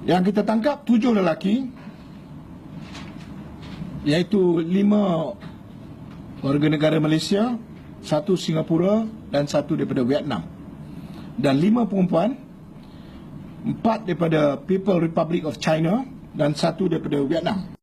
Yang kita tangkap tujuh lelaki iaitu lima warga negara Malaysia, satu Singapura dan satu daripada Vietnam. Dan lima perempuan, empat daripada People Republic of China dan satu daripada Vietnam.